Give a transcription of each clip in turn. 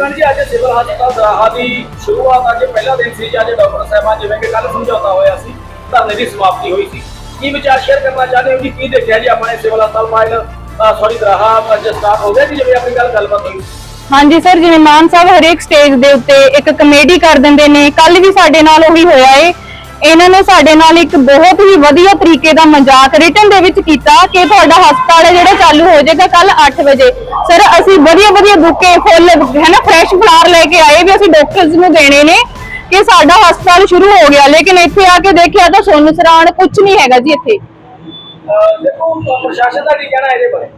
ਹਾਂਜੀ ਮੈਡਮ ਜੀ ਅੱਜ ਸਿਵਲ ਹਸਪਤਾਲ ਦਰਾਹਾ ਦੀ ਸ਼ੁਰੂਆਤ ਅੱਜ ਪਹਿਲਾ ਦਿਨ ਸੀ, ਅੱਜ ਡਾਕਟਰ ਸਾਹਿਬਾਨ ਜਿਵੇਂ ਕਿ ਕੱਲ ਸਮਝੌਤਾ ਹੋਇਆ ਸੀ, ਧਰਨੇ ਦੀ ਸਮਾਪਤੀ ਹੋਈ ਸੀ। ਕੀ ਵਿਚਾਰ ਸ਼ੇਅਰ ਕਰਨਾ ਚਾਹੁੰਦੇ ਹੋ ਜੀ? ਕੀ ਦੇਖਿਆ ਜੀ ਆਪਾਂ ਸਿਵਲ ਹਸਪਤਾਲ ਫਾਈਲ ਸੌਰੀ ਦਰਾਹਾ ਅੱਜ ਸਟਾਰਟ ਹੋ ਗਿਆ ਜੀ, ਜਿਵੇਂ ਆਪਣੀ ਗੱਲ ਗੱਲਬਾਤ ਹੋਈ? ਹਾਂਜੀ ਸਰ ਜਿਵੇਂ ਮਾਨ ਸਾਹਿਬ ਹਰੇਕ ਸਟੇਜ ਦੇ ਉੱਤੇ ਇੱਕ ਕਮੇਡੀ ਕਰ ਦਿੰਦੇ ਨੇ ਕੱਲ ਵੀ ਸਾਡੇ ਨਾਲ ਉਹੀ ਹੋਇਆ ਏ। ਇਹਨਾਂ ਨੇ ਸਾਡੇ ਨਾਲ ਇੱਕ ਬਹੁਤ ਹੀ ਵਧੀਆ ਤਰੀਕੇ ਦਾ ਮਜ਼ਾਕ ਰਿਟਨ ਦੇ ਵਿੱਚ ਕੀਤਾ ਕਿ ਤੁਹਾਡਾ ਹਸਪਤਾਲ ਹੈ ਜਿਹੜਾ ਚਾਲੂ ਹੋ ਜਾਏਗਾ ਕੱਲ 8 ਵਜੇ। ਸਰ ਅਸੀਂ ਵਧੀਆ ਵਧੀਆ ਬੁੱਕੇ ਫੁੱਲ, ਹੈ ਨਾ ਫਰੈਸ਼ ਫਲਾਰ ਲੈ ਕੇ ਆਏ ਵੀ ਅਸੀਂ ਡਾਕਟਰਸ ਨੂੰ ਦੇਣੇ ਨੇ ਕਿ ਸਾਡਾ ਹਸਪਤਾਲ ਸ਼ੁਰੂ ਹੋ ਗਿਆ। ਲੇਕਿਨ ਇੱਥੇ ਆ ਕੇ ਦੇਖਿਆ ਤਾਂ ਸੁੰਨ ਸਰਾਣ ਕੁਝ ਨਹੀਂ ਹੈਗਾ ਜੀ ਇੱਥੇ। ਦੇਖੋ ਪ੍ਰਸ਼ਾਸਨ ਦਾ ਕੀ ਕਹਿਣਾ ਇਹਦੇ ਬਾਰੇ?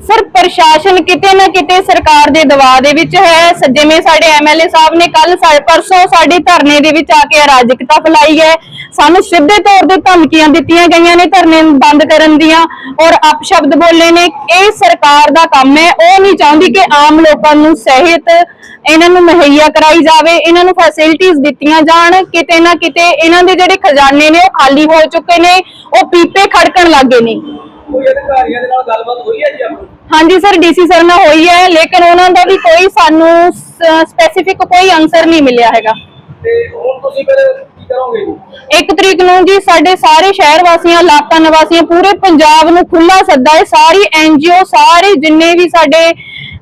ਸਰ, ਪ੍ਰਸ਼ਾਸਨ ਕਿਤੇ ਨਾ ਕਿਤੇ ਸਰਕਾਰ ਦੇ ਦਬਾਅ ਦੇ ਵਿੱਚ ਹੈ। ਜਿਵੇਂ ਸਾਡੇ ਐਮਐਲਏ ਸਾਹਿਬ ਨੇ ਕੱਲ ਪਰਸੋਂ ਸਾਡੇ ਧਰਨੇ ਦੇ ਵਿੱਚ ਆ ਕੇ ਅਰਾਜਕਤਾ ਫੈਲਾਈ ਹੈ। ਸਾਨੂੰ ਸਿੱਧੇ ਤੌਰ ਤੇ ਧਮਕੀਆਂ ਦਿੱਤੀਆਂ ਗਈਆਂ ਨੇ ਧਰਨੇ ਬੰਦ ਕਰਨ ਦੀਆਂ ਔਰ ਅਪਸ਼ਬਦ ਬੋਲੇ ਨੇ, ਇਹ ਸਰਕਾਰ ਦਾ ਕੰਮ ਹੈ। ਉਹ ਨਹੀਂ ਚਾਹੁੰਦੀ ਕਿ ਆਮ ਲੋਕਾਂ ਨੂੰ ਸਿਹਤ, ਇਹਨਾਂ ਨੂੰ ਮੁਹੱਈਆ ਕਰਾਈ ਜਾਵੇ, ਇਹਨਾਂ ਨੂੰ ਫੈਸਿਲਿਟੀਆਂ ਦਿੱਤੀਆਂ ਜਾਣ। ਕਿਤੇ ਨਾ ਕਿਤੇ ਇਹਨਾਂ ਦੇ ਜਿਹੜੇ ਖਜ਼ਾਨੇ ਨੇ, ਉਹ ਖਾਲੀ ਹੋ ਚੁੱਕੇ ਨੇ, ਉਹ ਪੀਪੇ ਖੜਕਣ ਲੱਗੇ ਨੇ। ਕੋਈ ਅਧਿਕਾਰੀਆਂ ਦੇ ਨਾਲ ਗੱਲਬਾਤ ਹੋਈ ਹੈ ਜੀ ਆਪਣੀ? ਹਾਂਜੀ ਸਰ ਡੀਸੀ ਸਰ ਨਾਲ ਹੋਈ ਹੈ ਲੇਕਿਨ ਉਹਨਾਂ ਦਾ ਵੀ ਕੋਈ ਸਾਨੂੰ ਸਪੈਸੀਫਿਕ ਕੋਈ ਆਨਸਰ ਨਹੀਂ ਮਿਲਿਆ ਹੈਗਾ। ਤੇ ਹੁਣ ਤੁਸੀਂ ਫਿਰ ਕੀ ਕਰੋਗੇ ਜੀ? ਇੱਕ ਤਰੀਕ ਨੂੰ ਜੀ ਸਾਡੇ ਸਾਰੇ ਸ਼ਹਿਰ ਵਾਸੀਆਂ ਇਲਾਕਾ ਨਿਵਾਸੀਆਂ ਪੂਰੇ ਪੰਜਾਬ ਨੂੰ ਖੁੱਲਾ ਸੱਦਾ ਹੈ। ਸਾਰੀ ਐਨਜੀਓ ਸਾਰੇ ਜਿੰਨੇ ਵੀ ਸਾਡੇ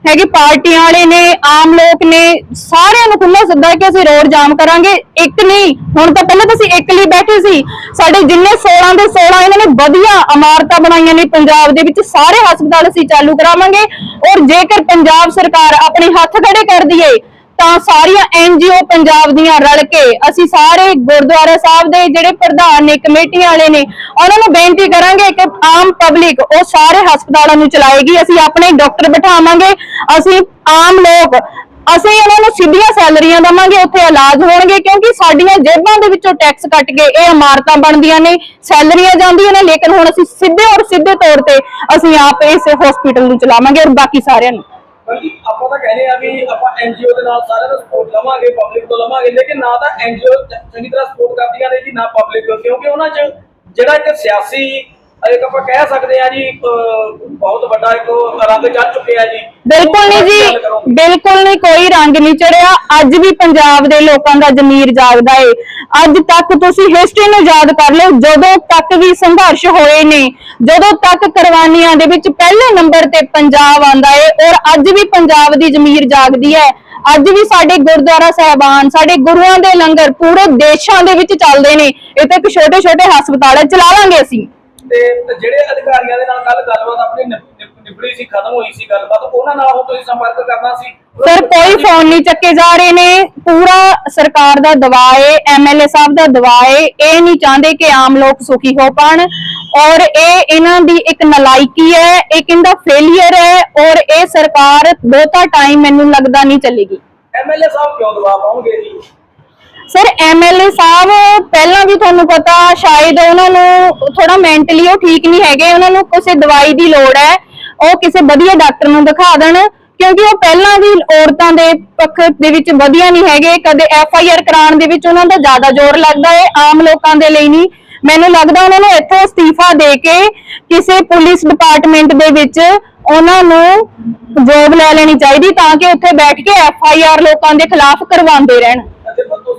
ਹੈਗੇ ਪਾਰਟੀਆਂ ਵਾਲੇ ਨੇ, ਆਮ ਲੋਕ ਨੇ, ਸਾਰਿਆਂ ਨੂੰ ਖੁੱਲਾ ਸੱਦਾ ਹੈ ਕਿ ਅਸੀਂ ਰੋਡ ਜਾਮ ਕਰਾਂਗੇ। ਇੱਕ ਨਹੀਂ, ਹੁਣ ਤਾਂ ਪਹਿਲਾਂ ਤਾਂ ਅਸੀਂ ਇੱਕ ਲਈ ਬੈਠੇ ਸੀ। ਸਾਡੇ ਜਿੰਨੇ 16 ਦੇ 16 ਇਹਨਾਂ ਨੇ ਵਧੀਆ ਇਮਾਰਤਾਂ ਬਣਾਈਆਂ ਨੇ ਪੰਜਾਬ ਦੇ ਵਿੱਚ, ਸਾਰੇ ਹਸਪਤਾਲ ਅਸੀਂ ਚਾਲੂ ਕਰਾਵਾਂਗੇ। ਔਰ ਜੇਕਰ ਪੰਜਾਬ ਸਰਕਾਰ ਆਪਣੇ ਹੱਥ ਖੜੇ ਕਰਦੀ ਏ ਤਾਂ ਸਾਰੀਆਂ ਐਨਜੀਓ ਪੰਜਾਬ ਦੀਆਂ ਰਲ ਕੇ ਅਸੀਂ ਸਾਰੇ ਗੁਰਦੁਆਰਾ ਸਾਹਿਬ ਦੇ ਜਿਹੜੇ ਪ੍ਰਧਾਨ ਨੇ, ਕਮੇਟੀਆਂ ਵਾਲੇ ਨੇ, ਉਹਨਾਂ ਨੂੰ ਬੇਨਤੀ ਕਰਾਂਗੇ ਕਿ ਆਮ ਪਬਲਿਕ ਉਹ ਸਾਰੇ ਹਸਪਤਾਲਾਂ ਨੂੰ ਚਲਾਏਗੀ। ਅਸੀਂ ਆਪਣੇ ਡਾਕਟਰ ਬਿਠਾਵਾਂਗੇ। ਅਸੀਂ ਆਮ ਲੋਕ, ਅਸੀਂ ਇਹਨਾਂ ਨੂੰ ਸਿੱਧੀਆਂ ਸੈਲਰੀਆਂ ਦਵਾਂਗੇ, ਉੱਥੇ ਇਲਾਜ ਹੋਣਗੇ, ਕਿਉਂਕਿ ਸਾਡੀਆਂ ਜੇਬਾਂ ਦੇ ਵਿੱਚੋਂ ਟੈਕਸ ਕੱਟ ਕੇ ਇਹ ਇਮਾਰਤਾਂ ਬਣਦੀਆਂ ਨੇ, ਸੈਲਰੀਆਂ ਜਾਂਦੀਆਂ ਨੇ, ਲੇਕਿਨ ਹੁਣ ਅਸੀਂ ਸਿੱਧੇ ਔਰ ਸਿੱਧੇ ਤੌਰ ਤੇ ਅਸੀਂ ਆਪ ਇਸ ਹਸਪੀਟਲ ਨੂੰ ਚਲਾਵਾਂਗੇ ਔਰ ਬਾਕੀ ਸਾਰਿਆਂ ਨੂੰ। ਬਲਕਿ ਆਪਾਂ ਤਾਂ ਕਹਿੰਦੇ ਆ ਵੀ ਆਪਾਂ ਐਨਜੀਓ ਦੇ ਨਾਲ ਸਾਰਿਆਂ ਨੂੰ ਸਪੋਰਟ ਲਵਾਂਗੇ ਪਬਲਿਕ ਤੋਂ ਲਵਾਂਗੇ, ਲੇਕਿਨ ਨਾ ਤਾਂ ਐਨਜੀਓ ਚੰਗੀ ਤਰ੍ਹਾਂ ਸਪੋਰਟ ਕਰਦੀਆਂ ਨੇ ਜੀ, ਨਾ ਪਬਲਿਕ ਕਿਉਂਕਿ ਉਹਨਾਂ 'ਚ ਜਿਹੜਾ ਇੱਕ ਸਿਆਸੀ ਇੱਕ ਆਪਾਂ ਕਹਿ ਸਕਦੇ ਆ ਜੀ ਬਹੁਤ ਵੱਡਾ ਇੱਕ ਰੰਗ ਚੜ ਚੁੱਕਿਆ ਜੀ। ਬਿਲਕੁਲ ਨਹੀਂ ਜੀ। ਬਿਲਕੁਲ ਨਹੀਂ ਕੋਈ ਰੰਗ ਨਹੀਂ ਚੜਿਆ। ਅੱਜ ਵੀ ਪੰਜਾਬ ਦੇ ਲੋਕਾਂ ਦਾ ਜ਼ਮੀਰ ਜਾਗਦਾ ਏ। ਅੱਜ ਤੱਕ ਤੁਸੀਂ ਹਿਸਟਰੀ ਨੂੰ ਯਾਦ ਕਰ ਲਓ ਜਦੋਂ ਤੱਕ ਵੀ ਸੰਘਰਸ਼ ਹੋਏ ਨੇ ਜਦੋਂ ਤੱਕ ਕੁਰਬਾਨੀਆਂ ਦੇ ਵਿੱਚ ਪਹਿਲੇ ਨੰਬਰ ਤੇ ਪੰਜਾਬ ਆਂਦਾ ਏ ਔਰ ਅੱਜ ਵੀ ਪੰਜਾਬ ਦੀ ਜ਼ਮੀਰ ਜਾਗਦੀ ਹੈ। ਅੱਜ ਵੀ ਸਾਡੇ ਗੁਰਦੁਆਰਾ ਸਾਹਿਬਾਨ ਸਾਡੇ ਗੁਰੂਆਂ ਦੇ ਲੰਗਰ ਪੂਰੇ ਦੇਸ਼ਾਂ ਦੇ ਵਿੱਚ ਚੱਲਦੇ ਨੇ। ਇਹ ਤਾਂ ਇੱਕ ਛੋਟੇ ਛੋਟੇ ਹਸਪਤਾਲ ਚਲਾ ਲਾਂਗੇ ਅਸੀਂ। ਤੇ ਜਿਹੜੇ ਅਧਿਕਾਰੀਆਂ ਦੇ ਨਾਲ ਕੱਲ ਗੱਲਬਾਤ ਆਪਣੀ ਨਿਬ- ਨਿਬੜੀ ਸੀ ਖਤਮ ਹੋਈ ਸੀ ਗੱਲਬਾਤ ਉਹਨਾਂ ਨਾਲ ਹੁਣ ਤੁਸੀਂ ਸੰਪਰਕ ਕਰਨਾ ਸੀ? ਸਰ ਕੋਈ ਫੋਨ ਨਹੀਂ ਚੱਕੇ ਜਾ ਰਹੇ ਨੇ। ਪੂਰਾ ਸਰਕਾਰ ਦਾ ਦਬਾਅ ਏ ਐਮਐਲਏ ਸਾਹਿਬ ਦਾ ਦਬਾਅ ਏ। ਇਹ ਨਹੀਂ ਚਾਹੁੰਦੇ ਕਿ ਆਮ ਲੋਕ ਸੁਖੀ ਹੋ ਪਾਣ। ਔਰ ਇਹ ਇਹਨਾਂ ਦੀ ਇੱਕ ਨਲਾਇਕੀ ਹੈ ਇੱਕ ਇਹਦਾ ਫੇਲਿਅਰ ਹੈ ਔਰ ਇਹ ਸਰਕਾਰ ਬਹੁਤਾ ਟਾਈਮ ਮੈਨੂੰ ਲੱਗਦਾ ਨਹੀਂ ਚੱਲੇਗੀ। ਐਮਐਲਏ ਸਾਹਿਬ ਕਿਉਂ ਦਬਾਅ ਪਾਉਣਗੇ ਜੀ? ਸਰ ਐਮਐਲਏ ਸਾਹਿਬ, ਪਹਿਲਾਂ ਵੀ ਤੁਹਾਨੂੰ ਪਤਾ, ਸ਼ਾਇਦ ਉਹਨਾਂ ਨੂੰ ਥੋੜਾ ਮੈਂਟਲੀ ਉਹ ਠੀਕ ਨਹੀਂ ਹੈਗੇ, ਉਹਨਾਂ ਨੂੰ ਕਿਸੇ ਦਵਾਈ ਦੀ ਲੋੜ ਹੈ, ਉਹ ਕਿਸੇ ਵਧੀਆ ਡਾਕਟਰ ਨੂੰ ਦਿਖਾ ਦੇਣ, ਕਿਉਂਕਿ ਉਹ ਪਹਿਲਾਂ ਵੀ ਔਰਤਾਂ ਦੇ ਪੱਖ ਦੇ ਵਿੱਚ ਵਧੀਆ ਨਹੀਂ ਹੈਗੇ, ਕਦੇ ਐਫ ਆਈ ਆਰ ਕਰਾਉਣ ਦੇ ਵਿੱਚ ਉਹਨਾਂ ਦਾ ਜ਼ਿਆਦਾ ਜ਼ੋਰ ਲੱਗਦਾ ਹੈ, ਆਮ ਲੋਕਾਂ ਦੇ ਲਈ ਨਹੀਂ। ਮੈਨੂੰ ਲੱਗਦਾ ਉਹਨਾਂ ਨੂੰ ਇੱਥੋਂ ਅਸਤੀਫਾ ਦੇ ਕੇ ਕਿਸੇ ਪੁਲਿਸ ਡਿਪਾਰਟਮੈਂਟ ਦੇ ਵਿੱਚ ਉਹਨਾਂ ਨੂੰ ਜੋਬ ਲੈ ਲੈਣੀ ਚਾਹੀਦੀ, ਤਾਂ ਕਿ ਉੱਥੇ ਬੈਠ ਕੇ ਐਫ ਆਈ ਆਰ ਲੋਕਾਂ ਦੇ ਖਿਲਾਫ ਕਰਵਾਉਂਦੇ ਰਹਿਣ।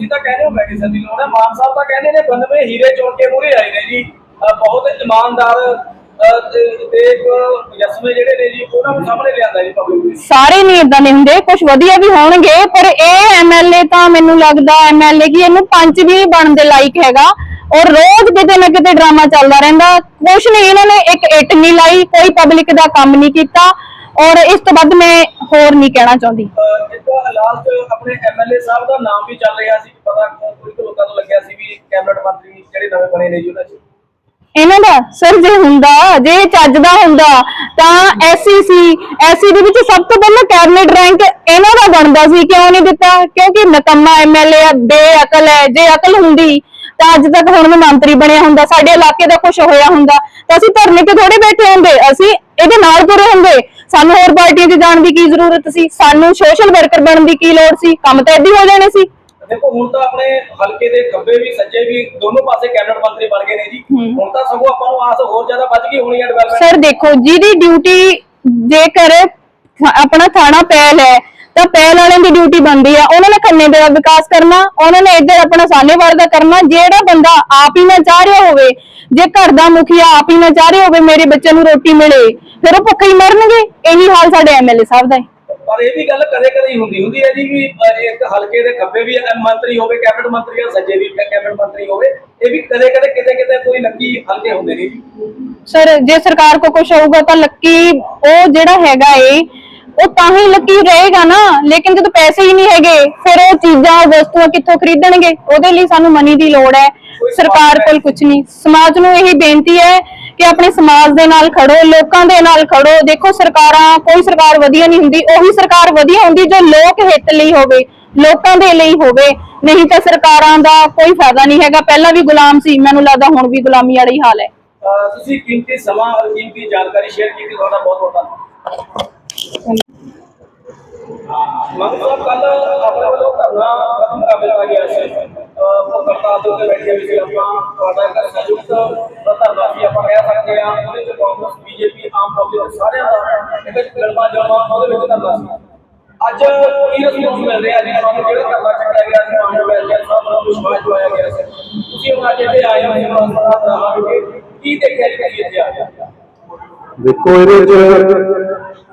ਤੁਸੀਂ ਤਾਂ ਕਹਿੰਦੇ ਹੋ ਮੈਡੀਸਨ ਦੀ ਲੋੜ ਹੈ। ਮਾਨ ਸਾਹਿਬ ਤਾਂ ਕਹਿੰਦੇ ਨੇ 92 ਹੀਰੇ ਚੁਣ ਕੇ ਮੂਰੇ ਆਏ ਨੇ ਜੀ। ਬਹੁਤ ਇਮਾਨਦਾਰ ਤੇ ਤੇ ਇੱਕ ਯਸਮੇ ਜਿਹੜੇ ਨੇ ਜੀ ਉਹਨਾਂ ਨੂੰ ਸਾਹਮਣੇ ਲਿਆਂਦਾ ਜੀ ਪਬਲਿਕ ਦੇ ਸਾਰੇ ਨਹੀਂ ਇਦਾਂ ਦੇ ਹੁੰਦੇ ਕੁਝ ਵਧੀਆ ਵੀ ਹੋਣਗੇ ਪਰ ਇਹ ਐਮਐਲਏ ਤਾਂ ਮੈਨੂੰ ਲੱਗਦਾ ਐਮਐਲਏ ਕੀ ਇਹਨੂੰ ਪੰਚ ਵੀ ਬਣਨ ਦੇ ਲਾਇਕ ਹੈਗਾ। ਔਰ ਰੋਜ਼ ਕਿਤੇ ਨਾ ਕਿਤੇ ਡਰਾਮਾ ਚੱਲਦਾ ਰਹਿੰਦਾ। ਕੁਛ ਨਹੀਂ ਇਹਨਾਂ ਨੇ ਇੱਕ ਇੱਟ ਨਹੀਂ ਲਾਈ ਕੋਈ ਪਬਲਿਕ ਦਾ ਕੰਮ ਨਹੀਂ ਕੀਤਾ। ਔਰ ਇਸ ਤੋਂ ਵੱਧ ਮੈਂ ਹੋਰ ਨਹੀਂ ਕਹਿਣਾ ਚਾਹੁੰਦੀ। ਅਹ, ਇੱਕ ਲਾਸਟ ਆਪਣੇ ਐਮਐਲਏ ਸਾਹਿਬ ਦਾ ਨਾਮ ਵੀ ਚੱਲ ਰਿਹਾ ਸੀ ਪਤਾ ਕੋਈ ਕੁ ਲੋਕਾਂ ਨੂੰ ਲੱਗਿਆ ਸੀ ਵੀ ਕੈਬਨਿਟ ਮੰਤਰੀ ਜਿਹੜੇ ਨਵੇਂ ਬਣੇ ਨੇ ਜੀ ਉਹਨਾਂ 'ਚ। ਇਹਨਾਂ ਦਾ ਸਰ ਜੇ ਹੁੰਦਾ, ਜੇ ਚੱਜ ਦਾ ਹੁੰਦਾ, ਤਾਂ ਐਸਸੀਸੀ ਐਸਸੀ ਦੇ ਵਿੱਚ ਸਭ ਤੋਂ ਪਹਿਲਾਂ ਕੈਬਨਿਟ ਰੈਂਕ ਇਹਨਾਂ ਦਾ ਬਣਦਾ ਸੀ, ਕਿਉਂ ਨਹੀਂ ਦਿੱਤਾ? ਕਿਉਂਕਿ ਨਕਮਾ ਐਮਐਲਏ ਬੇਅਕਲ ਹੈ, ਜੇ ਅਕਲ ਹੁੰਦੀ, ਤਾਂ ਅੱਜ ਤੱਕ ਹੁਣ ਵੀ ਮੰਤਰੀ ਬਣਿਆ ਹੁੰਦਾ, ਸਾਡੇ ਇਲਾਕੇ ਦਾ ਕੁਝ ਹੋਇਆ ਹੁੰਦਾ, ਤਾਂ ਅਸੀਂ ਧਰਨੇ ਤੇ ਥੋੜੇ ਬੈਠੇ ਹੁੰਦੇ, ਅਸੀਂ ਇਹਦੇ ਨਾਲ ਤੁਰੇ ਹੁੰਦੇ। ਸਾਨੂੰ ਹੋਰ ਪਾਰਟੀਆਂ 'ਚ ਜਾਣ ਦੀ ਕੀ ਜ਼ਰੂਰਤ ਸੀ? ਸਾਨੂੰ ਸੋਸ਼ਲ ਵਰਕਰ ਬਣਨ ਦੀ ਕੀ ਲੋੜ ਸੀ? ਕੰਮ ਤਾਂ ਏਦਾਂ ਹੋ ਜਾਣੇ ਸੀ। ਦੇਖੋ ਹੁਣ ਤਾਂ ਆਪਣੇ ਹਲਕੇ ਦੇ ਖੱਬੇ ਵੀ ਸੱਜੇ ਵੀ ਦੋਨੋਂ ਪਾਸੇ ਕੈਬਨਿਟ ਮੰਤਰੀ ਬਣ ਗਏ ਨੇ ਜੀ। ਹੁਣ ਤਾਂ ਸਗੋਂ ਆਪਾਂ ਨੂੰ ਆਸ ਹੋਰ ਜ਼ਿਆਦਾ ਵੱਧ ਗਈ ਹੋਣੀ ਹੈ ਡਿਵੈਲਪਮੈਂਟ ਸਰ ਦੇਖੋ ਜਿਹਦੀ ਡਿਊਟੀ ਜੇਕਰ ਆਪਣਾ ਥਾਣਾ ਪਹਿਲ ਹੈ ਤਾਂ ਪਹਿਲ ਵਾਲਿਆਂ ਦੀ ਡਿਊਟੀ ਬਣਦੀ ਆ। ਉਹਨਾਂ ਨੇ ਖੰਨੇ ਦਾ ਵਿਕਾਸ ਕਰਨਾ ਉਹਨਾਂ ਨੇ ਇੱਧਰ ਆਪਣਾ ਸਾਹਨੇਵਾਲ ਦਾ ਕਰਨਾ। ਜਿਹੜਾ ਬੰਦਾ ਆਪ ਹੀ ਨਾ ਚਾਹ ਰਿਹਾ ਹੋਵੇ ਜੇ ਘਰ ਦਾ ਮੁਖੀਆ ਆਪ ਹੀ ਨਾ ਚਾਹ ਰਿਹਾ ਹੋਵੇ ਮੇਰੇ ਬੱਚੇ ਨੂੰ ਰੋਟੀ ਮਿਲੇ ਫਿਰ ਉਹ ਭੁੱਖੇ ਹੀ ਮਰਨਗੇ। ਇਹੀ ਹਾਲ ਸਾਡੇ ਐਮਐਲਏ ਸਾਹਿਬ ਦਾ ਹੈ। ਪਰ ਇਹ ਵੀ ਗੱਲ ਕਦੇ ਕਦੇ ਹੁੰਦੀ ਹੁੰਦੀ ਹੈ ਜੀ ਵੀ ਇੱਕ ਹਲਕੇ ਦੇ ਖੱਬੇ ਵੀ ਮੰਤਰੀ ਹੋਵੇ ਕੈਬਨਿਟ ਮੰਤਰੀ ਜਾਂ ਸੱਜੇ ਵੀ ਕੈਬਨਿਟ ਮੰਤਰੀ ਹੋਵੇ ਇਹ ਵੀ ਕਦੇ ਕਦੇ ਕਿਤੇ ਕਿਤੇ ਕੋਈ ਲੱਕੀ ਹਲਕੇ ਹੁੰਦੇ ਨੇ ਜੀ। ਸਰ ਜੇ ਸਰਕਾਰ ਕੋ ਕੁਝ ਹੋਊਗਾ ਤਾਂ ਲੱਕੀ ਉਹ ਜਿਹੜਾ ਹੈਗਾ ਏ ਉਹ ਤਾਂ ਹੀ ਲੱਕੀ ਰਹੇਗਾ ਨਾ ਲੇਕਿਨ ਜਦੋਂ ਪੈਸੇ ਹੀ ਨਹੀਂ ਹੈਗੇ ਫਿਰ ਉਹ ਚੀਜ਼ਾਂ ਉਹ ਵਸਤੂਆਂ ਕਿੱਥੋਂ ਖਰੀਦਣਗੇ? ਉਹਦੇ ਲਈ ਸਾਨੂੰ ਮਨੀ ਦੀ ਲੋੜ ਹੈ। ਸਰਕਾਰ ਕੋਲ ਕੁਝ ਨਹੀਂ। ਸਮਾਜ ਨੂੰ ਇਹੀ ਬੇਨਤੀ ਹੈ ਕਿ ਆਪਣੇ ਸਮਾਜ ਦੇ ਨਾਲ ਖੜੋ, ਲੋਕਾਂ ਦੇ ਨਾਲ ਖੜੋ। ਦੇਖੋ, ਸਰਕਾਰਾਂ, ਕੋਈ ਸਰਕਾਰ ਵਧੀਆ ਨਹੀਂ ਹੁੰਦੀ, ਉਹੀ ਸਰਕਾਰ ਵਧੀਆ ਹੁੰਦੀ ਜੋ ਲੋਕ ਹਿੱਤ ਲਈ ਹੋਵੇ, ਲੋਕਾਂ ਦੇ ਲਈ ਹੋਵੇ। ਨਹੀਂ ਤਾਂ ਸਰਕਾਰਾਂ ਦਾ ਕੋਈ ਫਾਇਦਾ ਨਹੀਂ ਹੈਗਾ। ਪਹਿਲਾਂ ਵੀ ਗੁਲਾਮ ਸੀ, ਮੈਨੂੰ ਲੱਗਦਾ ਹੁਣ ਵੀ ਗੁਲਾਮੀ ਵਾਲਾ ਹੀ ਹਾਲ ਹੈ। ਤੁਸੀਂ ਕੀਮਤੀ ਸਮਾਂ ਔਰ ਕੀਮਤੀ ਜਾਣਕਾਰੀ ਸ਼ੇਅਰ ਕੀਤੀ, ਤੁਹਾਡਾ ਬਹੁਤ ਬਹੁਤ ਧੰਨਵਾਦ। ਮਤਲਬ ਕੱਲ ਆਪਣੇ ਵੱਲੋਂ ਕਰਨਾ ਖਤਮ ਕਰ ਦਿੱਤਾ ਗਿਆ ਸੀ। ਅਹ, ਦੇ ਬੈਠੇ ਵੀ ਆਪਾਂ ਤੁਹਾਡਾ ਇੱਕ ਸੰਯੁਕਤ ਧਰਨਾ ਆਪਾਂ ਕਹਿ ਸਕਦੇ ਹਾਂ ਉਹਦੇ ਵਿੱਚ ਕਾਂਗਰਸ ਬੀਜੇਪੀ ਆਮ ਪਬਲਿਕ ਸਾਰਿਆਂ ਦਾ ਇੱਕ ਵਿੱਚ ਮਿਲਵਾ ਉਹਦੇ ਵਿੱਚ ਧਰਨਾ ਅੱਜ ਕੀ ਰਿਸਪੌਂਸ ਮਿਲ ਰਿਹਾ ਜੀ? ਤੁਹਾਨੂੰ ਜਿਹੜਾ ਧਰਨਾ ਚੱਕਿਆ ਗਿਆ ਸੀ? ਮਾਨਯੋਗ ਐਜੈਂਟ ਸਾਹਿਬ ਨੂੰ ਵਿਸ਼ਵਾਸ ਦਵਾਇਆ ਗਿਆ ਸੀ? ਤੁਸੀਂ ਉਹਨਾਂ ਅੱਜ ਆਏ ਹੋ ਇਸ ਵਾਰ ਰਹਾ ਕੀ ਦੇਖਿਆ ਜੀ? ਤੁਸੀਂ ਇੱਥੇ ਆ ਕੇ ਦੇਖੋ ਇਹਦੇ ਚ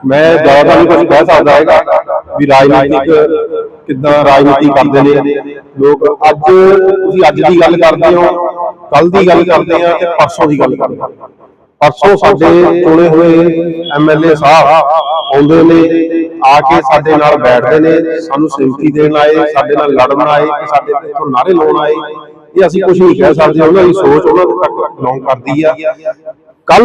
ਮੈਂ ਜ਼ਿਆਦਾ ਨਹੀਂ ਕੁਝ ਕਹਿ ਸਕਦਾ। ਹੈਗਾ ਵੀ ਰਾਜਨੀਤਿਕ ਕਿੱਦਾਂ ਰਾਜਨੀਤੀ ਕਰਦੇ ਨੇ। ਲੋਕ ਅੱਜ ਤੁਸੀਂ ਅੱਜ ਦੀ ਗੱਲ ਕਰਦੇ ਹੋ ਕੱਲ ਦੀ ਗੱਲ ਕਰਦੇ ਆ ਤੇ ਪਰਸੋਂ ਦੀ ਗੱਲ ਕਰਦੇ ਆ। ਪਰਸੋਂ ਸਾਡੇ ਚੁਣੇ ਹੋਏ ਐਮਐਲਏ ਸਾਹਿਬ ਆਉਂਦੇ ਨੇ, ਆ ਕੇ ਸਾਡੇ ਨਾਲ ਬੈਠਦੇ ਨੇ, ਸਾਨੂੰ ਸਿੰਪਥੀ ਦੇਣ ਆਏ, ਸਾਡੇ ਨਾਲ ਲੜਨ ਆਏ ਸਾਡੇ ਤੇ ਨਾਰੇ ਲਾਉਣ ਆਏ। ਇਹ ਅਸੀਂ ਕੁਝ ਨਹੀਂ ਕਹਿ ਸਕਦੇ, ਉਹਨਾਂ ਦੀ ਸੋਚ ਉਹਨਾਂ ਦੇ ਤੱਕ ਬਿਲੋਂਗ ਕਰਦੀ ਆ। ਕੱਲ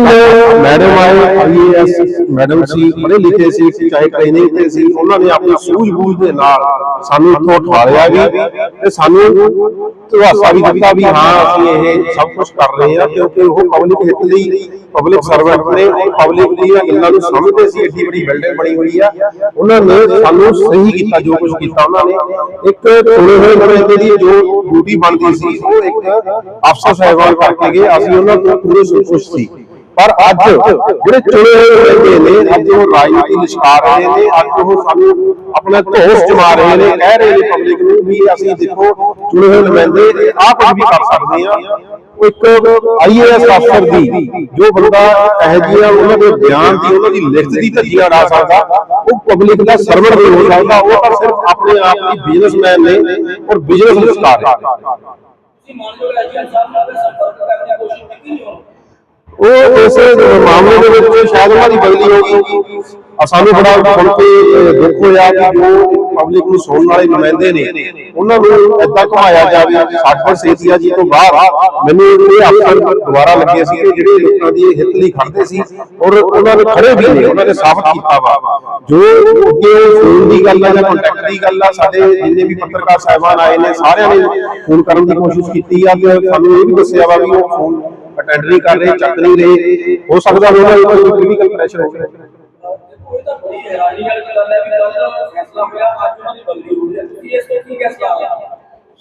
ਮੈਡਮ ਆਏ, ਆਈਏਐਸ ਮੈਡਮ ਸੀ, ਪੜ੍ਹੇ ਲਿਖੇ ਸੀ, ਚਾਹੇ ਟ੍ਰੇਨਿੰਗ ਤੇ ਸੀ, ਉਹਨਾਂ ਨੇ ਆਪਣੀ ਸੂਝ-ਬੂਝ ਦੇ ਨਾਲ ਸਾਨੂੰ ਇੱਥੋਂ ਉਠਾਲਿਆ ਵੀ ਤੇ ਸਾਨੂੰ ਧਵਾਸਾ ਵੀ ਦਿੱਤਾ ਵੀ ਹਾਂ, ਅਸੀਂ ਇਹ ਸਭ ਕੁਝ ਕਰ ਰਹੇ ਹਾਂ ਕਿਉਂਕਿ ਉਹ ਪਬਲਿਕ ਹਿੱਤ ਲਈ ਪਬਲਿਕ ਸਰਵੈਂਟ ਨੇ, ਉਹ ਪਬਲਿਕ ਦੀਆਂ ਗੱਲਾਂ ਨੂੰ ਸਮਝਦੇ ਸੀ, ਏਡੀ ਵੱਡੀ ਬਿਲਡਿੰਗ ਬਣੀ ਹੋਈ ਆ। ਉਹਨਾਂ ਨੇ ਸਾਨੂੰ ਸਹੀ ਕੀਤਾ, ਜੋ ਕੁਝ ਕੀਤਾ ਉਹਨਾਂ ਨੇ। ਇੱਕ ਚੁਣੇ ਹੋਏ ਨੁਮਾਇੰਦੇ ਦੀ ਜੋ ਡਿਊਟੀ ਬਣਦੀ ਸੀ, ਉਹ ਇੱਕ ਅਫਸਰ ਸਾਹਿਬਾਨ ਕਰਕੇ ਗਏ, ਅਸੀਂ ਉਹਨਾਂ ਤੋਂ ਪੂਰੇ ਸੰਤੁਸ਼ਟ ਸੀ। ਪਰ ਅੱਜ ਜਿਹੜੇ ਚੁਣੇ ਹੋਏ ਬੰਦੇ ਨੇ ਅੱਜ ਉਹ ਰਾਜਨੀਤੀ ਲਿਸ਼ਕਾ ਰਹੇ ਨੇ ਅੱਜ ਉਹ ਸਾਨੂੰ ਆਪਣਾ ਧੋਸ ਜਮਾ ਰਹੇ ਨੇ ਕਹਿ ਰਹੇ ਨੇ ਪਬਲਿਕ ਨੂੰ ਵੀ ਅਸੀਂ ਦੇਖੋ ਚੁਣੇ ਹੋਏ ਨੁਮਾਇੰਦੇ ਆਹ ਕੁਝ ਵੀ ਕਰ ਸਕਦੇ ਆ। ਇੱਕ ਆਈਏਐਸ ਅਫਸਰ ਦੀ ਜੋ ਬੰਦਾ ਇਹ ਜਿਹੀਆਂ ਉਹਨਾਂ ਦੇ ਬਿਆਨ ਦੀ ਉਹਨਾਂ ਦੀ ਲਿਖਤ ਦੀ ਧੱਜੀਆਂ ਉਡਾ ਸਕਦਾ ਉਹ ਪਬਲਿਕ ਦਾ ਸਰਵਰ ਨਹੀਂ ਹੋ ਸਕਦਾ ਉਹ ਤਾਂ ਸਿਰਫ ਆਪਣੇ ਆਪ ਦੀ ਬਿਜ਼ਨਸਮੈਨ ਨੇ ਔਰ ਬਿਜ਼ਨਸ ਲਿਸ਼ਕਾ ਰਹੇ ਨੇ। ਤੁਸੀਂ ਮਾਨਯੋਗ ਐਜੈਂਟ ਸਾਹਿਬ ਨਾਲ ਸੰਪਰਕ ਕਰਨ ਦੀ ਕੋਸ਼ਿਸ਼ ਕੀਤੀ ਨਹੀਂ ਹੋ ਉਹ ਇਸ ਮਾਮਲੇ ਦੇ ਵਿੱਚ ਸ਼ਾਇਦ ਉਹਨਾਂ ਦੀ ਬਦਲੀ ਹੋ ਗਈ ਆ ਸਾਨੂੰ ਬੜਾ ਸੁਣ ਕੇ ਦੁੱਖ ਹੋਇਆ ਕਿ ਜੋ ਪਬਲਿਕ ਨੂੰ ਸੁਣਨ ਵਾਲੇ ਨੁਮਾਇੰਦੇ ਨੇ ਉਹਨਾਂ ਨੂੰ ਏਦਾਂ ਘੁਮਾਇਆ ਜਾਵੇ ਸਾਖਰ ਸੇਤੀਆ ਜੀ ਤੋਂ ਬਾਅਦ ਮੈਨੂੰ ਇਹ ਅਫਸਰ ਦੁਬਾਰਾ ਲੱਗੇ ਸੀ ਕਿ ਜਿਹੜੇ ਲੋਕਾਂ ਦੀ ਹਿੱਤ ਲਈ ਖੜਦੇ ਸੀ ਔਰ ਉਹਨਾਂ ਨੇ ਖੜੇ ਵੀ ਨੇ ਉਹਨਾਂ ਨੇ ਸਾਬਤ ਕੀਤਾ ਵਾ। ਜੋ ਅੱਗੇ ਫੋਨ ਦੀ ਗੱਲ ਆ ਜਾਂ ਕੰਟੈਕਟ ਦੀ ਗੱਲ ਆ ਸਾਡੇ ਜਿੰਨੇ ਵੀ ਪੱਤਰਕਾਰ ਸਾਹਿਬਾਨ ਆਏ ਨੇ ਸਾਰਿਆਂ ਨੇ ਫੋਨ ਕਰਨ ਦੀ ਕੋਸ਼ਿਸ਼ ਕੀਤੀ ਆ ਤੇ ਸਾਨੂੰ ਇਹ ਵੀ ਦੱਸਿਆ ਵਾ ਵੀ ਉਹ ਫੋਨ ਅਟੈਂਡ ਨਹੀਂ ਕਰ ਰਹੇ ਚੱਕ ਨਹੀਂ ਰਹੇ। ਹੋ ਸਕਦਾ ਉਹਨਾਂ ਪ੍ਰੈਸ਼ਰ ਹੋਵੇ। ਕੋਈ ਤਾਂ ਬੜੀ ਹੈਰਾਨੀ ਵਾਲੀ ਗੱਲ ਹੈ ਵੀ ਕੱਲ ਫੈਸਲਾ ਹੋਇਆ ਅੱਜ ਉਹਨਾਂ ਦੀ ਬਦਲੀ ਹੋ ਰਹੀ ਹੈ। ਇਸ ਤੇ ਕੀ ਹੋ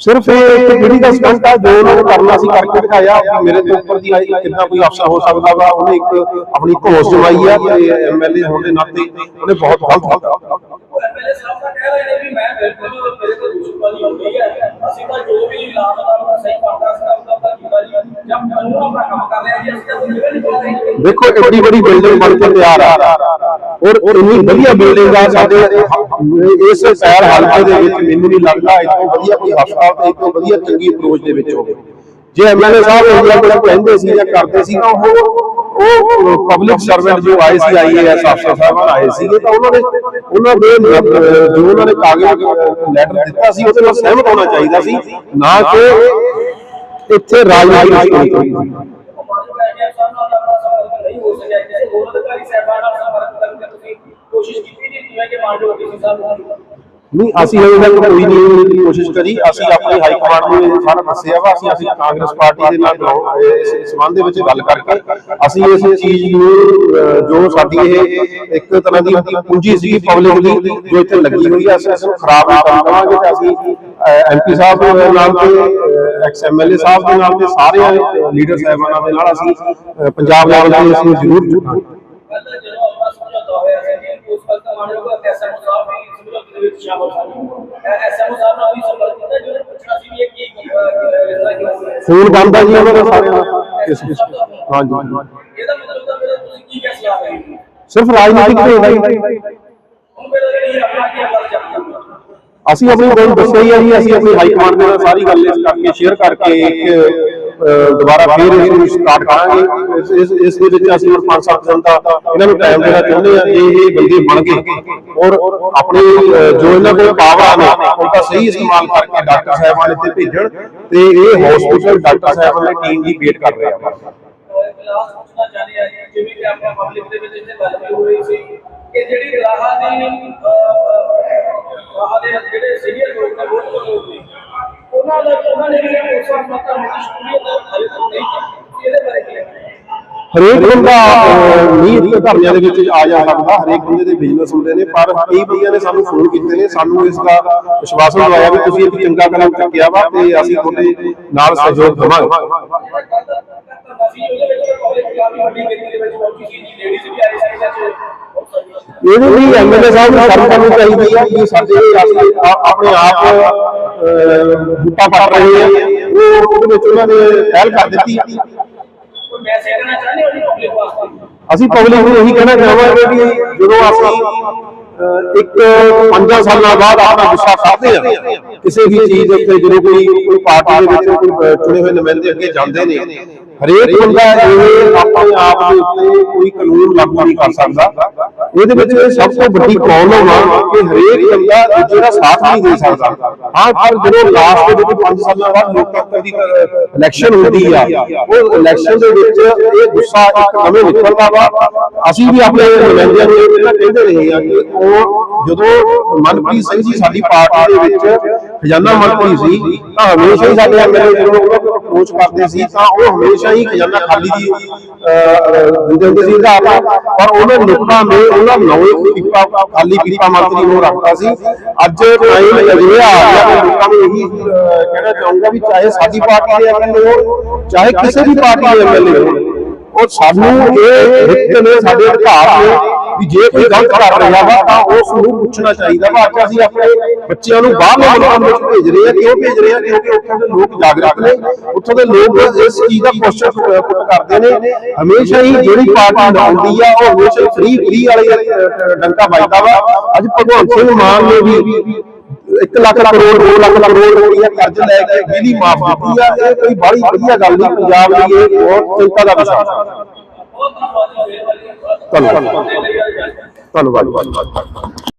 ਸਿਰਫ ਇਹ ਇੱਕ ਜਿਹੜੀ ਦਾ ਸਟੰਟ ਆ ਜੋ ਉਹਨਾਂ ਨੇ ਕਰਨਾ ਸੀ ਕਰਕੇ ਦਿਖਾਇਆ ਮੇਰੇ ਤੋਂ ਉੱਪਰ ਦੀ ਆਈ ਕਿੰਨਾ ਕੋਈ ਅਫਸਰ ਹੋ ਸਕਦਾ ਵਾ ਉਹਨੇ ਇੱਕ ਆਪਣੀ ਘੋਸ਼ ਜਮਾਈ ਆ ਤੇ ਐਮਐਲਏ ਹੋਣ ਦੇ ਨਾਤੇ ਉਹਨੇ ਬਹੁਤ ਗਲਤ ਕੀਤਾ ਉਹ ਐਮਐਲਏ ਸਾਹਿਬ ਤਾਂ ਕਹਿ ਰਹੇ ਨੇ ਵੀ ਮੈਂ ਬਿਲਕੁਲ ਮੇਰੇ ਤੇ ਦੁਸ਼ਮਣੀ ਹੋ ਗਈ ਹੈ। ਅਸੀਂ ਤਾਂ ਜੋ ਵੀ ਲਾਭਦਾਰ ਦਾ ਸਹੀ ਕਰਦਾ ਸੀ ਉਹਦਾ ਕੀਤਾ ਜੀ ਜਦ ਕਾਨੂੰਨ ਆਪਣਾ ਕੰਮ ਕਰ ਰਿਹਾ ਜੀ, ਅਸੀਂ ਤਾਂ ਕੋਈ ਨਹੀਂ ਬੋਲ ਰਹੇ ਦੇਖੋ, ਐਡੀ ਵੱਡੀ ਬਿਲਡਿੰਗ ਬਣ ਕੇ ਤਿਆਰ ਆ। ਔਰ ਇੰਨੀ ਵਧੀਆ ਬਿਲਡਿੰਗ ਆ, ਸਾਡੇ ਇਸ ਸ਼ਹਿਰ ਹਲਕੇ ਦੇ ਵਿੱਚ ਮੈਨੂੰ ਨਹੀਂ ਲੱਗਦਾ ਇਤੋਂ ਵਧੀਆ ਕੋਈ ਹਸਪਤਾਲ ਤੇ ਇਤੋਂ ਵਧੀਆ ਚੰਗੀ ਅਪਰੋਚ ਦੇ ਵਿੱਚ ਹੋਵੇ। ਜੇ ਐਮਐਲਏ ਸਾਹਿਬ ਇਹ ਜਿਹਾ ਕਹਿੰਦੇ ਸੀ ਜਾਂ ਕਰਦੇ ਸੀ ਤਾਂ ਉਹ ਉਹ ਪਬਲਿਕ ਸਰਵੈਂਟ ਜੋ ਆਏ ਸੀ ਆਈਏਐਸ ਅਫਸਰ ਸਾਹਿਬ ਆਏ ਸੀਗੇ ਤਾਂ ਉਹਨਾਂ ਨੇ ਉਹਨਾਂ ਦੇ ਜੋ ਉਹਨਾਂ ਨੇ ਕਾਗਜ਼ ਲੈਟਰ ਦਿੱਤਾ ਸੀ ਉਹਦੇ ਨਾਲ ਸਹਿਮਤ ਹੋਣਾ ਚਾਹੀਦਾ ਸੀ ਨਾ ਕਿ ਇੱਥੇ ਰਾਜਨੀਤੀ ਚਾਹੀਦੀ ਸੀ ਕਿਸੇ ਸਾਹਿਬਾਨ ਕੋਸ਼ਿਸ਼ ਕੀਤੀ ਜੀ ਜਿਵੇਂ ਕਿ ਮਾਨਯੋਗ ਡੀਸੀ ਸਾਹਿਬ ਨੂੰ ਨਹੀਂ ਅਸੀਂ ਹਜੇ ਤੱਕ ਕੋਈ ਨਹੀਂ ਇਹਦੀ ਦੀ ਕੋਸ਼ਿਸ਼ ਕਰੀ। ਅਸੀਂ ਆਪਣੀ ਹਾਈ ਕਮਾਂਡ ਨੂੰ ਇਹ ਸਾਰਾ ਦੱਸਿਆ ਵਾ। ਅਸੀਂ ਅਸੀਂ ਕਾਂਗਰਸ ਪਾਰਟੀ ਦੇ ਨਾਲ belong- ਇਸ ਇਸ ਸੰਬੰਧ ਦੇ ਵਿੱਚ ਗੱਲ ਕਰਕੇ ਅਸੀਂ ਇਸ ਚੀਜ਼ ਨੂੰ ਅਹ, ਜੋ ਸਾਡੀ ਇਹ ਇੱਕ ਤਰ੍ਹਾਂ ਦੀ ਪੂੰਜੀ ਸੀ ਪਬਲਿਕ ਦੀ ਜੋ ਇੱਥੇ ਲੱਗੀ ਹੋਈ ਹੈ ਅਸੀਂ ਇਸ ਨੂੰ ਖਰਾਬ ਨਹੀਂ ਕਰਨ ਦੇਵਾਂਗੇ ਤੇ ਅਸੀਂ ਐਮਪੀ ਸਾਹਿਬ ਦੇ ਨਾਲ ਤੇ ਐਕਸ ਐਮਐਲਏ ਸਾਹਿਬ ਦੇ ਨਾਲ ਤੇ ਸਾਰੇ ਲੀਡਰ ਸਾਹਿਬਾਨਾਂ ਦੇ ਨਾਲ ਅਸੀਂ ਅਹ, ਪੰਜਾਬ ਲੈਵਲ ਤੇ ਇਸ ਨੂੰ ਜ਼ਰੂਰ ਜੁੜਾਂਗੇ ਕੱਲ ਜਦੋਂ ਫੋਨ ਬੰਦਾ ਜੀ ਉਹਨਾਂ ਦਾ ਸਾਰਿਆਂ ਦਾ ਇਸ- ਇਸ- ਹਾਂਜੀ ਇਹਦਾ ਮਤਲਬ ਤਾਂ ਫਿਰ ਤੁਸੀਂ ਕੀ ਕਹਿ ਸਲਾਹ ਹੈ ਸਿਰਫ ਰਾਜਨੀਤਿਕ ਭੇਦ ਹੈ ਜੀ। ਹੁਣ ਫਿਰ ਜਿਹੜੀ ਆਪਣਾ ਕੀ ਗੱਲ ਚੱਲਦੀ ਹੈ ਅਸੀਂ ਆਪਣੀ ਗੱਲ ਦੱਸਿਆ ਹੀ ਹੈ ਜੀ ਅਸੀਂ ਆਪਣੀ ਹਾਈ ਕਮਾਂਡ ਦੇ ਨਾਲ ਸਾਰੀ ਗੱਲ ਇਸ ਕਰਕੇ ਸ਼ੇਅਰ ਕਰਕੇ ਇੱਕ ਅਹ, ਦੁਬਾਰਾ ਫੇਰ ਇਸ ਨੂੰ ਸਟਾਰਟ ਕਰਾਂਗੇ। ਇਸ ਇਸ ਦੇ ਵਿੱਚ ਅਸੀਂ ਹੁਣ 5-7 ਦਿਨ ਦਾ ਇਹਨਾਂ ਨੂੰ ਟਾਈਮ ਦੇਣਾ ਚਾਹੁੰਦੇ ਹਾਂ ਜੇ ਇਹ ਬੰਦੇ ਬਣ ਗਏ ਔਰ ਆਪਣੀ ਜੋ ਇਹਨਾਂ ਕੋਲ ਪਾਵਰਾਂ ਨੇ ਉਹਦਾ ਸਹੀ ਇਸਤੇਮਾਲ ਕਰਕੇ ਡਾਕਟਰ ਸਾਹਿਬਾਨ ਇੱਥੇ ਭੇਜਣ ਤੇ ਇਹ ਹਸਪੀਟਲ ਡਾਕਟਰ ਸਾਹਿਬਾਨ ਦੀ ਟੀਮ ਦੀ ਵੇਟ ਕਰ ਰਹੇ ਆ। ਕਲਾਸ ਚਾਹੁੰਦੇ ਆ ਜਿਵੇਂ ਕਿ ਆਪਾਂ ਪਬਲਿਕ ਦੇ ਵਿੱਚ ਇੱਥੇ ਗੱਲ ਹੋ ਰਹੀ ਸੀ ਕਿ ਜਿਹੜੀ ਰਾਹਾਂ ਦੀ ਰਾਹਾਂ ਦੇ ਜਿਹੜੇ ਸੀਨੀਅਰ ਲੋਕ ਨੇ ਬਹੁਤ ਲੋਕ ਨੇ। ਉਹਨਾਂ ਦਾ ਉਹਨਾਂ ਨੇ ਵੀ ਉਸ ਵਕਤ ਮਤਲਬ ਮੁੱਢ ਸ਼ਮੂਲੀਅਤ ਹਲੇ ਤੱਕ ਨਹੀਂ ਕੀਤੀ ਇਹਦੇ ਬਾਰੇ ਕੀ ਹਰੇਕ ਬੰਦਾ ਇੱਥੇ ਧਰਨਿਆਂ ਦੇ ਵਿੱਚ ਆ ਜਾ ਸਕਦਾ ਹਰੇਕ ਬੰਦੇ ਦੇ ਬਿਜ਼ਨਸ ਹੁੰਦੇ ਨੇ ਪਰ ਕਈ ਬੰਦਿਆਂ ਨੇ ਸਾਨੂੰ ਫੋਨ ਕੀਤੇ ਨੇ ਸਾਨੂੰ ਇਸ ਦਾ ਵਿਸ਼ਵਾਸ ਦਿਵਾਇਆ ਵੀ ਤੁਸੀਂ ਇੱਕ ਚੰਗਾ ਕਦਮ ਚੁੱਕਿਆ ਵਾ ਤੇ ਅਸੀਂ ਤੁਹਾਡੇ ਨਾਲ ਸਹਿਯੋਗ ਦੇਵਾਂਗੇ। ਇਹਦੇ ਲਈ ਐਮਐਲਏ ਸਾਹਿਬ ਨੂੰ ਸ਼ਰਮ ਕਰਨੀ ਚਾਹੀਦੀ ਹੈ ਕਿ ਸਾਡੇ ਆਪਣੇ ਆਪ ਬੂਟਾ ਪੱਟ ਰਹੇ ਆ ਉਹ ਉਹਦੇ ਵਿੱਚ ਉਹਨਾਂ ਨੇ ਪਹਿਲ ਕਰ ਦਿੱਤੀ। ਅਸੀਂ ਪਬਲਿਕ ਨੂੰ ਇਹੀ ਕਹਿਣਾ ਚਾਹਾਂਗੇ ਕਿ ਜਦੋਂ ਅਸੀਂ ਇੱਕ ਪੰਜਾਂ ਸਾਲਾਂ ਬਾਅਦ ਆਪਣਾ ਗੁੱਸਾ ਕਰਦੇ ਆ ਕਿਸੇ ਵੀ ਚੀਜ਼ ਦੇ ਉੱਤੇ ਜਦੋਂ ਕੋਈ ਕੋਈ ਪਾਰਟੀ ਦੇ ਵਿੱਚ ਕੋਈ ਚੁਣੇ ਹੋਏ ਨੁਮਾਇੰਦੇ ਅੱਗੇ ਜਾਂਦੇ ਨੇ ਹਰੇਕ ਬੰਦਾ ਇਹ ਆਪਣੇ ਆਪ ਦੇ ਉੱਤੇ ਕੋਈ ਕਾਨੂੰਨ ਲਾਗੂ ਨਹੀਂ ਕਰ ਸਕਦਾ ਇਹਦੇ ਵਿੱਚ ਸਭ ਤੋਂ ਵੱਡੀ ਪ੍ਰੋਬਲਮ ਆ ਕਿ ਹਰੇਕ ਬੰਦਾ ਦੂਜੇ ਦਾ ਸਾਥ ਨਹੀਂ ਦੇ ਸਕਦਾ ਹਾਂ ਪਰ ਜਦੋਂ ਲਾਸਟ ਦੇ ਵਿੱਚ 5 ਸਾਲਾਂ ਬਾਅਦ ਲੋਕਤੰਤਰ ਦੀ ਇਲੈਕਸ਼ਨ ਹੁੰਦੀ ਆ ਉਹ ਇਲੈਕਸ਼ਨ ਦੇ ਵਿੱਚ ਇਹ ਗੁੱਸਾ ਇੱਕ ਨਵੇਂ ਨਿਕਲਦਾ ਵਾ ਅਸੀਂ ਵੀ ਆਪਣੇ ਨੁਮਾਇੰਦਿਆਂ ਨੂੰ ਇਹ ਕਹਿੰਦੇ ਰਹੇ ਆ ਕਿ ਉਹ ਜਦੋਂ ਮਨਪ੍ਰੀਤ ਸਿੰਘ ਜੀ ਸਾਡੀ ਪਾਰਟੀ ਦੇ ਵਿੱਚ ਖਜ਼ਾਨਾ ਮੰਤਰੀ ਸੀ ਤਾਂ ਹਮੇਸ਼ਾ ਹੀ ਸਾਡੇ ਐਮਐਲਏ ਜਦੋਂ ਅਪਰੋਚ ਕਰਦੇ ਸੀ ਤਾਂ ਉਹ ਹਮੇਸ਼ਾ ਹੀ ਖਜ਼ਾਨਾ ਖਾਲੀ ਦੀ ਦਿੰਦੇ ਹੁੰਦੇ ਸੀ। ਆਧਾਰ ਪਰ ਉਹਨਾਂ ਲੋਕਾਂ ਨੇ, ਉਹਨਾਂ ਨਵੇਂ ਪੀਪਾ ਖਾਲੀ ਪੀਪਾ ਮੰਤਰੀ ਨੂੰ ਰੱਖਤਾ ਸੀ। ਅੱਜ ਟਾਈਮ ਅਜਿਹਾ ਆ ਗਿਆ ਕਿ ਲੋਕਾਂ ਨੂੰ ਇਹੀ ਕਹਿਣਾ ਚਾਹੂੰਗਾ ਵੀ ਚਾਹੇ ਸਾਡੀ ਪਾਰਟੀ ਦੇ ਐਮਐਲਏ ਹੋਣ, ਚਾਹੇ ਕਿਸੇ ਵੀ ਪਾਰਟੀ ਦੇ ਐਮਐਲਏ ਹੋਣ, ਉਹ ਸਾਨੂੰ ਇਹ ਹਿੱਤ ਨੇ, ਸਾਡੇ ਅਧਿਕਾਰ ਨੇ ਵੀ ਜੇ ਕੋਈ ਗਲਤ ਕਰ ਰਿਹਾ ਵਾ, ਤਾਂ ਉਸ ਨੂੰ ਪੁੱਛਣਾ ਚਾਹੀਦਾ ਵਾ। ਅੱਜ ਅਸੀਂ ਆਪਣੇ ਬੱਚਿਆਂ ਨੂੰ ਬਾਹਰਲੇ ਮੁਲਕਾਂ ਵਿੱਚ ਭੇਜ ਰਹੇ ਹਾਂ, ਕਿਉਂ ਭੇਜ ਰਹੇ ਹਾਂ? ਕਿਉਂਕਿ ਉੱਥੋਂ ਦੇ ਲੋਕ ਜਾਗਰੂਕ ਨੇ। ਉੱਥੋਂ ਦੇ ਲੋਕ ਇਸ ਚੀਜ਼ ਦਾ ਕੁਐਸਚਨ ਕਰਦੇ ਨੇ। ਹਮੇਸ਼ਾ ਹੀ ਜਿਹੜੀ ਪਾਰਟੀ ਆਉਂਦੀ ਆ, ਉਹ ਹਮੇਸ਼ਾ ਫ੍ਰੀ ਫ੍ਰੀ ਵਾਲੇ ਡੰਕਾ ਵੱਜਦਾ ਵਾ। ਅੱਜ ਭਗਵੰਤ ਸਿੰਘ ਮਾਨ ਨੇ ਵੀ 1 ਲੱਖ ਕਰੋੜ 2 ਲੱਖ ਕਰੋੜ ਰੁਪਈਆ ਕਰਜ਼ ਲੈ ਕੇ ਬਿਜਲੀ ਮਾਫ ਕੀਤੀ ਆ। ਇਹ ਕੋਈ ਬੜੀ ਵਧੀਆ ਗੱਲ ਨਹੀਂ, ਪੰਜਾਬ ਲਈ ਇਹ ਬਹੁਤ ਚਿੰਤਾ ਦਾ ਵਿਸ਼ਾ। ਹੈ ਬਹੁਤ ਧੰਨਵਾਦ ਜੀ ਮਿਹਰਬਾਨੀ ਧੰਨਵਾਦ। ਧੰਨਵਾਦ ਧੰਨਵਾਦ